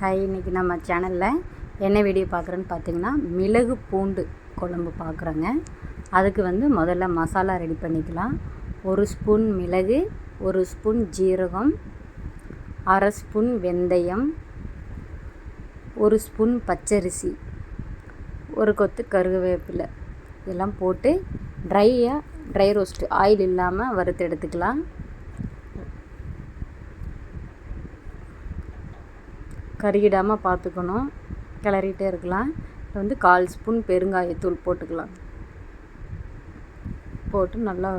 Hi இன்றைக்கி நம்ம சேனலில் என்ன வீடியோ பார்க்குறேன்னு பார்த்தீங்கன்னா மிளகு பூண்டு குழம்பு பார்க்குறோங்க. அதுக்கு வந்து முதல்ல மசாலா ரெடி பண்ணிக்கலாம். ஒரு ஸ்பூன் மிளகு ஒரு ஸ்பூன் ஜீரகம் அரை ஸ்பூன் வெந்தயம் ஒரு ஸ்பூன் பச்சரிசி ஒரு கொத்து கருவேப்பிலை இதெல்லாம் போட்டு ட்ரையாக ட்ரை ரோஸ்ட்டு ஆயில் இல்லாமல் வறுத்து எடுத்துக்கலாம். கருகிடாமல் பார்த்துக்கணும். கிளறிட்டே இருக்கலாம். இப்போ வந்து கால் ஸ்பூன் பெருங்காயத்தூள் போட்டுக்கலாம். போட்டு நல்லா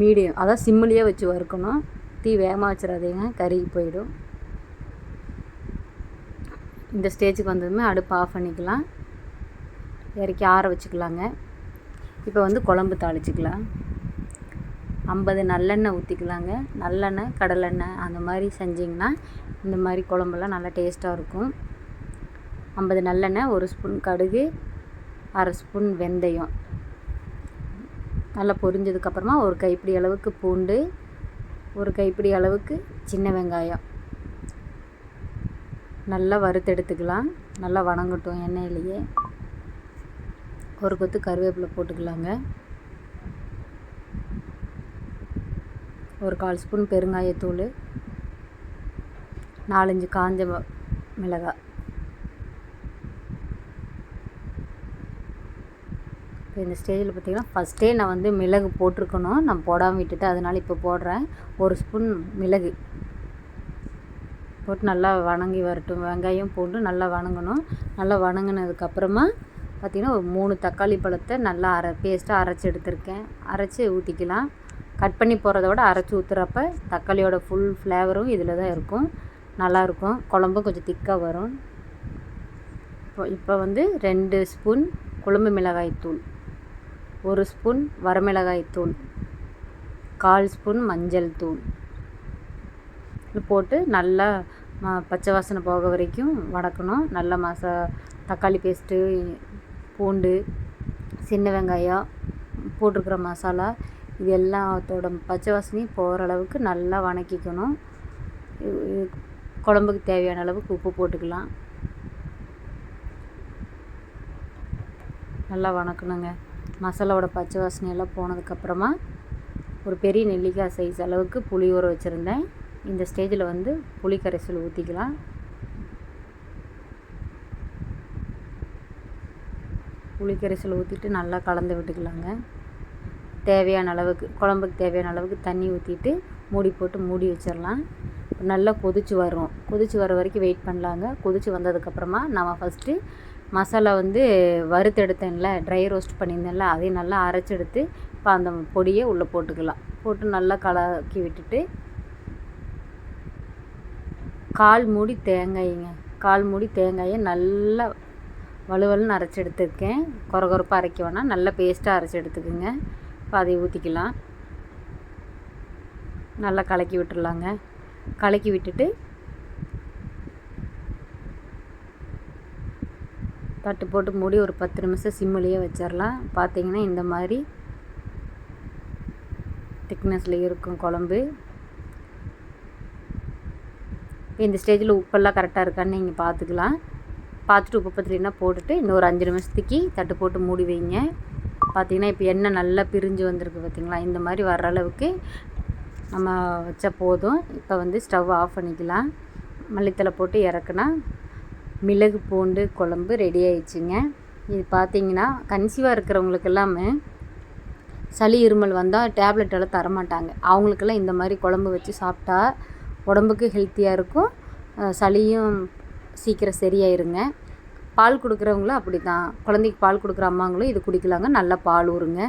மீடியம் அதான் சிம்மிலேயே வச்சு வறுக்கணும். தீ வேகமாக வச்சிடாதீங்க கருகி போயிடும். இந்த ஸ்டேஜுக்கு வந்ததுமே அடுப்பு ஆஃப் பண்ணிக்கலாம். இறக்கி ஆற வச்சுக்கலாங்க. இப்போ வந்து குழம்பு தாளிச்சிக்கலாம். ஐம்பது நல்லெண்ணெய் ஊற்றிக்கலாங்க நல்லெண்ணெய் கடலெண்ணெய் அந்த மாதிரி செஞ்சிங்கன்னா இந்த மாதிரி குழம்பெல்லாம் நல்லா டேஸ்ட்டாக இருக்கும். ஐம்பது நல்லெண்ணெய் ஒரு ஸ்பூன் கடுகு அரை ஸ்பூன் வெந்தயம். நல்லா பொரிஞ்சதுக்கப்புறமா ஒரு கைப்பிடி அளவுக்கு பூண்டு ஒரு கைப்பிடி அளவுக்கு சின்ன வெங்காயம். நல்லா வறுத்து எடுத்துக்கலாம். நல்லா வணங்கட்டும் எண்ணெயிலேயே. ஒரு கொத்து கருவேப்பிலை போட்டுக்கலாங்க. ஒரு கால் ஸ்பூன் பெருங்காயத்தூள் நாலஞ்சு காஞ்ச மிளகாய் இப்போ இந்த ஸ்டேஜில் பார்த்திங்கன்னா ஃபஸ்ட்டே நான் வந்து மிளகு போட்டிருக்கணும். நான் போடாமல் விட்டுட்டு அதனால் இப்போ போடுறேன். ஒரு ஸ்பூன் மிளகு. போட்டு நல்லா வணங்கி வரட்டும். வெங்காயம் பூண்டு நல்லா வணங்கணும். நல்லா வணங்கினதுக்கப்புறமா பார்த்திங்கன்னா ஒரு மூணு தக்காளி பழத்தை நல்லா அரை பேஸ்ட்டாக அரைச்சி எடுத்திருக்கேன். அரைச்சி ஊற்றிக்கலாம் கட் பண்ணி போகிறத விட அரைச்சி ஊற்றுறப்ப தக்காளியோட ஃபுல் ஃப்ளேவரும் இதில் தான் இருக்கும். நல்லாயிருக்கும் குழம்பும் கொஞ்சம் திக்காக வரும். இப்போ இப்போ வந்து ரெண்டு ஸ்பூன் குழம்பு மிளகாய் தூள். ஒரு ஸ்பூன் வரமிளகாய் தூள். கால் ஸ்பூன் மஞ்சள் தூள். போட்டு நல்லா பச்சை வாசனை போக வரைக்கும் வடக்கணும் நல்லா மசா தக்காளி பேஸ்ட்டு பூண்டு சின்ன வெங்காயம் போட்டிருக்கிற மசாலா இது எல்லாத்தோட பச்சை வாசனையும் போகிற அளவுக்கு நல்லா வணக்கிக்கணும். குழம்புக்கு தேவையான அளவுக்கு உப்பு போட்டுக்கலாம். நல்லா வணக்கணுங்க. மசாலாவோட பச்சை வாசனையெல்லாம் போனதுக்கப்புறமா ஒரு பெரிய நெல்லிக்காய் சைஸ் அளவுக்கு புளி ஊற வச்சுருந்தேன். இந்த ஸ்டேஜில் வந்து புளி கரைசல் ஊற்றிக்கலாம் புளி கரைசல் ஊற்றிட்டு நல்லா கலந்து விட்டுக்கலாங்க. தேவையான அளவுக்கு குழம்புக்கு தேவையான அளவுக்கு தண்ணி ஊற்றிட்டு மூடி போட்டு மூடி வச்சிடலாம். நல்லா கொதிச்சு வரும். கொதித்து வர வரைக்கும் வெயிட் பண்ணலாங்க. கொதிச்சு வந்ததுக்கப்புறமா நம்ம ஃபஸ்ட்டு மசாலா வந்து வறுத்தெடுத்தேன்ல ட்ரை ரோஸ்ட் பண்ணியிருந்தேன்ல அதையும் நல்லா அரைச்சி எடுத்து இப்போ அந்த பொடியை உள்ளே போட்டுக்கலாம். போட்டு நல்லா கலக்கி விட்டுட்டு கால் மூடி தேங்காய்ங்க. கால் மூடி தேங்காயை நல்லா வலுவலுன்னு அரைச்சி எடுத்துருக்கேன். குறகுறப்பாக அரைக்க வேணாம். நல்லா பேஸ்ட்டாக அரைச்சி எடுத்துக்கோங்க. பாதி ஊற்றிக்கலாம் நல்லா கலக்கி விட்டுடலாங்க கலக்கி விட்டுட்டு தட்டு போட்டு மூடி ஒரு பத்து நிமிஷம் சிம்மிலேயே வச்சிடலாம் பார்த்தீங்கன்னா இந்த மாதிரி திக்னஸில் இருக்கும் குழம்பு. இந்த ஸ்டேஜில் உப்பெல்லாம் கரெக்டாக இருக்கான்னு நீங்கள் பார்த்துக்கலாம் பார்த்துட்டு உப்பு பத்திரினா போட்டுட்டு இன்னொரு அஞ்சு நிமிஷத்துக்கு தட்டு போட்டு மூடி வைங்க. பார்த்திங்கன்னா இப்போ எண்ணெய் நல்லா பிரிஞ்சு வந்திருக்கு பார்த்திங்களா இந்த மாதிரி வர்ற அளவுக்கு நம்ம வச்சா போதும். இப்போ வந்து ஸ்டவ் ஆஃப் பண்ணிக்கலாம். மல்லித்தலை போட்டு இறக்குனா மிளகு பூண்டு குழம்பு ரெடி ஆயிடுச்சுங்க. இது பார்த்திங்கன்னா கன்சீவாக இருக்கிறவங்களுக்கு எல்லாமே சளி இருமல் வந்தால் டேப்லெட் எல்லாம் தரமாட்டாங்க. அவங்களுக்கெல்லாம் இந்த மாதிரி குழம்பு வச்சு சாப்பிட்டா உடம்புக்கு ஹெல்த்தியாக இருக்கும். சளியும் சீக்கிரம் சரியாயிருங்க. பால் கொடுக்குறவங்களும் அப்படி தான் குழந்தைக்கு பால் கொடுக்குற அம்மாங்களும் இது குடிக்கலாங்க. நல்லா பால் ஊறுங்க